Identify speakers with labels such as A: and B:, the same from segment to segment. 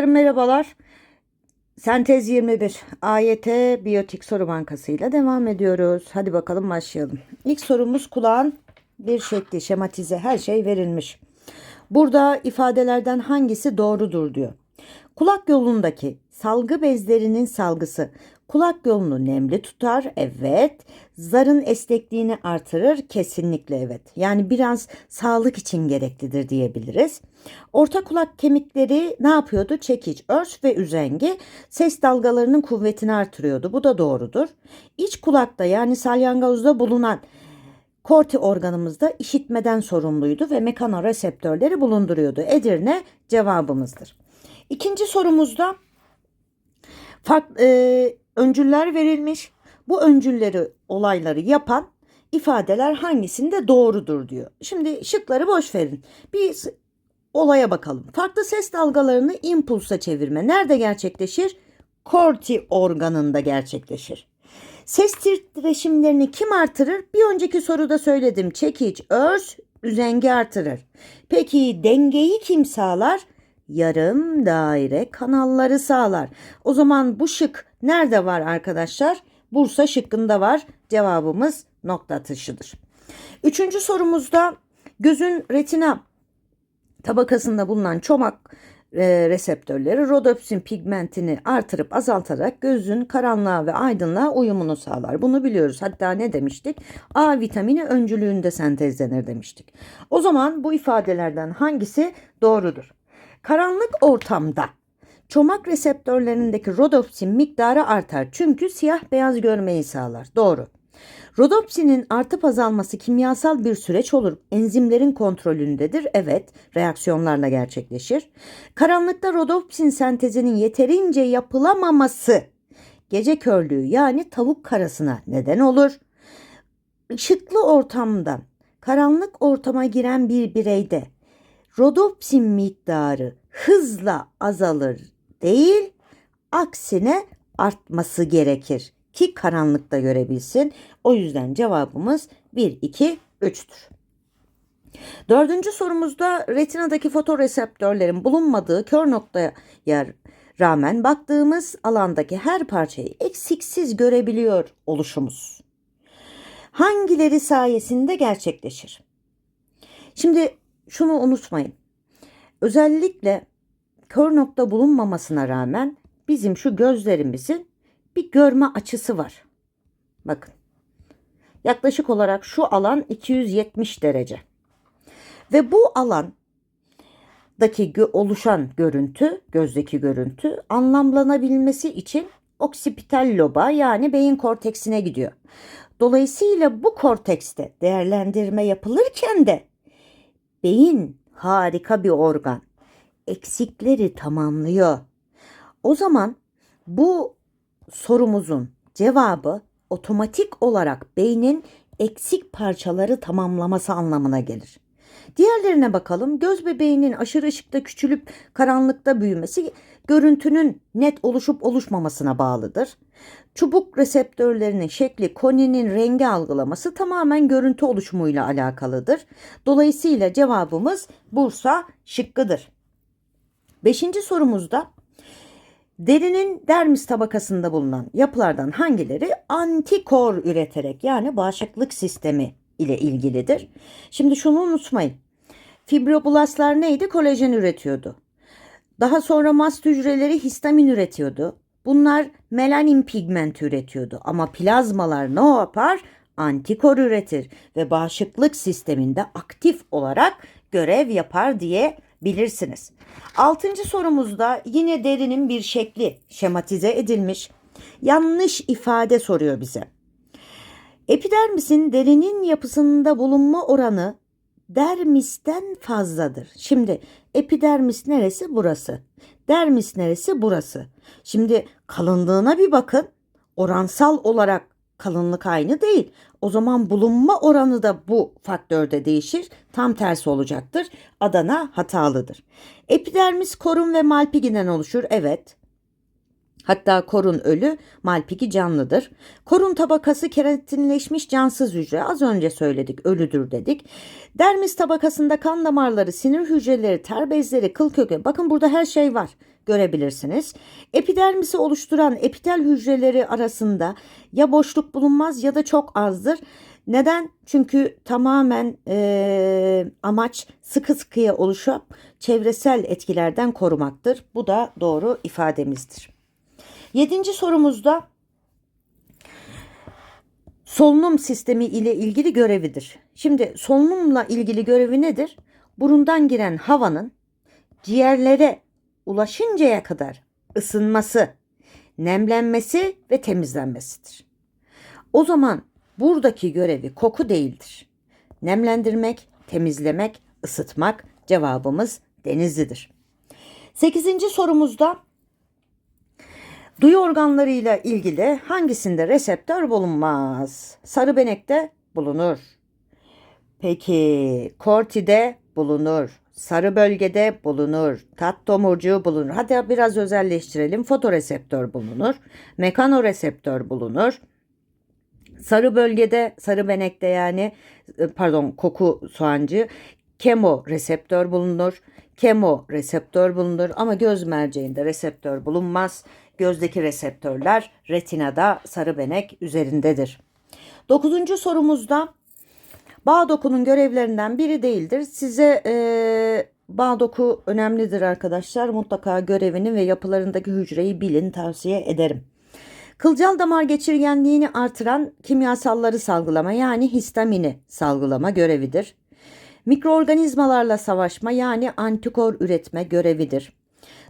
A: Merhabalar. Sentez 21 AYT Biyotik Soru Bankası ile devam ediyoruz. Hadi bakalım başlayalım. İlk sorumuz kulağın bir şekli, şematize her şey verilmiş. Burada ifadelerden hangisi doğrudur diyor. Kulak yolundaki salgı bezlerinin salgısı kulak yolunu nemli tutar. Evet. Zarın esnekliğini artırır. Kesinlikle evet. Yani biraz sağlık için gereklidir diyebiliriz. Orta kulak kemikleri ne yapıyordu? Çekiç, örs ve üzengi ses dalgalarının kuvvetini artırıyordu. Bu da doğrudur. İç kulakta yani salyangozda bulunan korti organımızda işitmeden sorumluydu ve mekanoreseptörleri bulunduruyordu. Edirne cevabımızdır. İkinci sorumuzda farklı e, öncüller verilmiş. Bu öncülleri olayları yapan ifadeler hangisinde doğrudur diyor. Şimdi şıkları boş verin. Bir olaya bakalım. Farklı ses dalgalarını impulsa çevirme nerede gerçekleşir? Korti organında gerçekleşir. Ses titreşimlerini kim artırır? Bir önceki soruda söyledim. Çekiç, örs, üzengi artırır. Peki dengeyi kim sağlar? Yarım daire kanalları sağlar. O zaman bu şık nerede var arkadaşlar? Bursa şıkkında var. Cevabımız nokta atışıdır. Üçüncü sorumuzda gözün retina tabakasında bulunan çomak e, reseptörleri rodopsin pigmentini artırıp azaltarak gözün karanlığa ve aydınlığa uyumunu sağlar. Bunu biliyoruz. Hatta ne demiştik? A vitamini öncülüğünde sentezlenir demiştik. O zaman bu ifadelerden hangisi doğrudur? Karanlık ortamda çomak reseptörlerindeki rodopsin miktarı artar çünkü siyah beyaz görmeyi sağlar. Doğru. Rodopsinin artıp azalması kimyasal bir süreç olur. Enzimlerin kontrolündedir. Evet, reaksiyonlarla gerçekleşir. Karanlıkta rodopsin sentezinin yeterince yapılamaması gece körlüğü yani tavuk karasına neden olur. Işıklı ortamdan karanlık ortama giren bir bireyde rodopsin miktarı hızla azalır değil, aksine artması gerekir ki karanlıkta görebilsin. O yüzden cevabımız 1, 2, 3'tür. Dördüncü sorumuzda retinadaki fotoreseptörlerin bulunmadığı kör noktaya rağmen baktığımız alandaki her parçayı eksiksiz görebiliyor oluşumuz. Hangileri sayesinde gerçekleşir? Şimdi şunu unutmayın. Özellikle kör nokta bulunmamasına rağmen bizim şu gözlerimizin bir görme açısı var. Bakın. Yaklaşık olarak şu alan 270 derece. Ve bu alandaki gö- oluşan görüntü, gözdeki görüntü anlamlanabilmesi için oksipital loba yani beyin korteksine gidiyor. Dolayısıyla bu kortekste değerlendirme yapılırken de beyin harika bir organ. Eksikleri tamamlıyor. O zaman bu sorumuzun cevabı otomatik olarak beynin eksik parçaları tamamlaması anlamına gelir. Diğerlerine bakalım. Göz bebeğinin aşırı ışıkta küçülüp karanlıkta büyümesi görüntünün net oluşup oluşmamasına bağlıdır. Çubuk reseptörlerinin şekli, koninin rengi algılaması tamamen görüntü oluşumuyla alakalıdır. Dolayısıyla cevabımız Bursa şıkkıdır. Beşinci sorumuzda derinin dermis tabakasında bulunan yapılardan hangileri antikor üreterek yani bağışıklık sistemi ile ilgilidir? Şimdi şunu unutmayın. Fibroblastlar neydi? Kolajen üretiyordu. Daha sonra mast hücreleri histamin üretiyordu. Bunlar melanin pigment üretiyordu. Ama plazmalar ne yapar? Antikor üretir ve bağışıklık sisteminde aktif olarak görev yapar diye bilirsiniz. Altıncı sorumuzda yine derinin bir şekli şematize edilmiş. Yanlış ifade soruyor bize. Epidermisin derinin yapısında bulunma oranı dermisten fazladır. Şimdi epidermis neresi? Burası. Dermis neresi? Burası. Şimdi kalınlığına bir bakın. Oransal olarak kalınlık aynı değil. O zaman bulunma oranı da bu faktörde değişir. Tam tersi olacaktır. Adana hatalıdır. Epidermis korun ve malpigiden oluşur. Evet. Hatta korun ölü, malpiki canlıdır. Korun tabakası keratinleşmiş cansız hücre. Az önce söyledik, ölüdür dedik. Dermis tabakasında kan damarları, sinir hücreleri, ter bezleri, kıl kökü. Bakın burada her şey var. Görebilirsiniz. Epidermisi oluşturan epitel hücreleri arasında ya boşluk bulunmaz ya da çok azdır. Neden? Çünkü tamamen eee, amaç sıkı sıkıya oluşup çevresel etkilerden korumaktır. Bu da doğru ifademizdir. Yedinci sorumuzda solunum sistemi ile ilgili görevidir. Şimdi solunumla ilgili görevi nedir? Burundan giren havanın ciğerlere ulaşıncaya kadar ısınması, nemlenmesi ve temizlenmesidir. O zaman buradaki görevi koku değildir. Nemlendirmek, temizlemek, ısıtmak cevabımız denizlidir. Sekizinci sorumuzda duyu organlarıyla ilgili hangisinde reseptör bulunmaz? Sarı benekte bulunur. Peki kortide bulunur. Sarı bölgede bulunur. Tat tomurcuğu bulunur. Hadi biraz özelleştirelim. Fotoreseptör bulunur. Mekanoreseptör bulunur. Sarı bölgede, sarı benekte yani e, pardon koku soğancı kemo reseptör bulunur. Kemo reseptör bulunur ama göz merceğinde reseptör bulunmaz. Gözdeki reseptörler retinada sarı benek üzerindedir. Dokuzuncu sorumuzda bağ dokunun görevlerinden biri değildir. Size e, bağ doku önemlidir arkadaşlar. Mutlaka görevini ve yapılarındaki hücreyi bilin tavsiye ederim. Kılcal damar geçirgenliğini artıran kimyasalları salgılama yani histamini salgılama görevidir. Mikroorganizmalarla savaşma yani antikor üretme görevidir.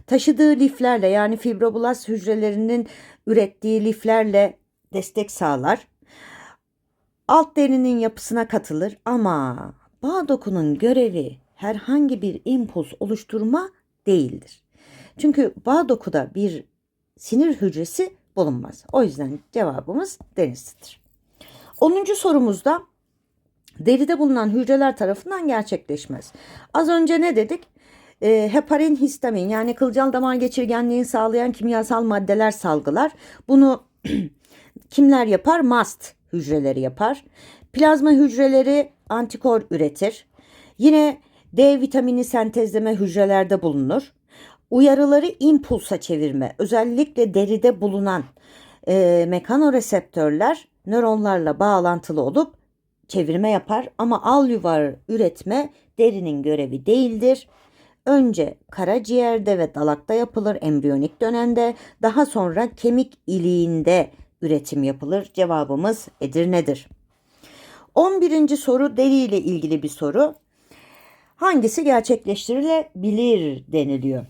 A: Taşıdığı liflerle yani fibroblast hücrelerinin ürettiği liflerle destek sağlar. Alt derinin yapısına katılır ama bağ dokunun görevi herhangi bir impuls oluşturma değildir. Çünkü bağ dokuda bir sinir hücresi bulunmaz. O yüzden cevabımız denizlidir. 10. sorumuzda deride bulunan hücreler tarafından gerçekleşmez. Az önce ne dedik? E, heparin histamin yani kılcal damar geçirgenliğini sağlayan kimyasal maddeler salgılar. Bunu kimler yapar? Mast hücreleri yapar. Plazma hücreleri antikor üretir. Yine D vitamini sentezleme hücrelerde bulunur. Uyarıları impulsa çevirme, özellikle deride bulunan e, mekanoreseptörler nöronlarla bağlantılı olup çevirme yapar ama al yuvar üretme derinin görevi değildir. Önce karaciğerde ve dalakta yapılır embriyonik dönemde, daha sonra kemik iliğinde üretim yapılır. Cevabımız Edirne'dir. 11. soru deri ile ilgili bir soru. Hangisi gerçekleştirilebilir deniliyor.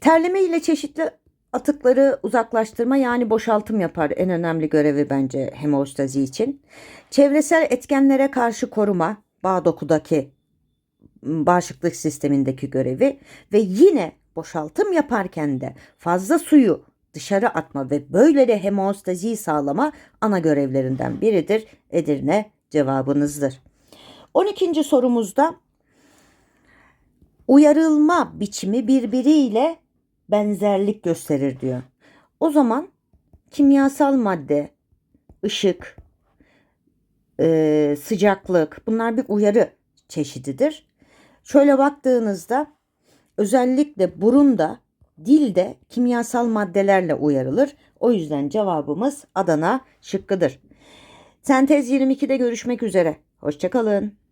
A: Terleme ile çeşitli atıkları uzaklaştırma yani boşaltım yapar en önemli görevi bence hemostazi için. Çevresel etkenlere karşı koruma bağ dokudaki bağışıklık sistemindeki görevi ve yine boşaltım yaparken de fazla suyu dışarı atma ve böyle de hemostaziyi sağlama ana görevlerinden biridir. Edirne cevabınızdır. 12. sorumuzda uyarılma biçimi birbiriyle benzerlik gösterir diyor. O zaman kimyasal madde, ışık, e, sıcaklık bunlar bir uyarı çeşididir. Şöyle baktığınızda özellikle burunda, dilde kimyasal maddelerle uyarılır. O yüzden cevabımız Adana şıkkıdır. Sentez 22'de görüşmek üzere. Hoşçakalın.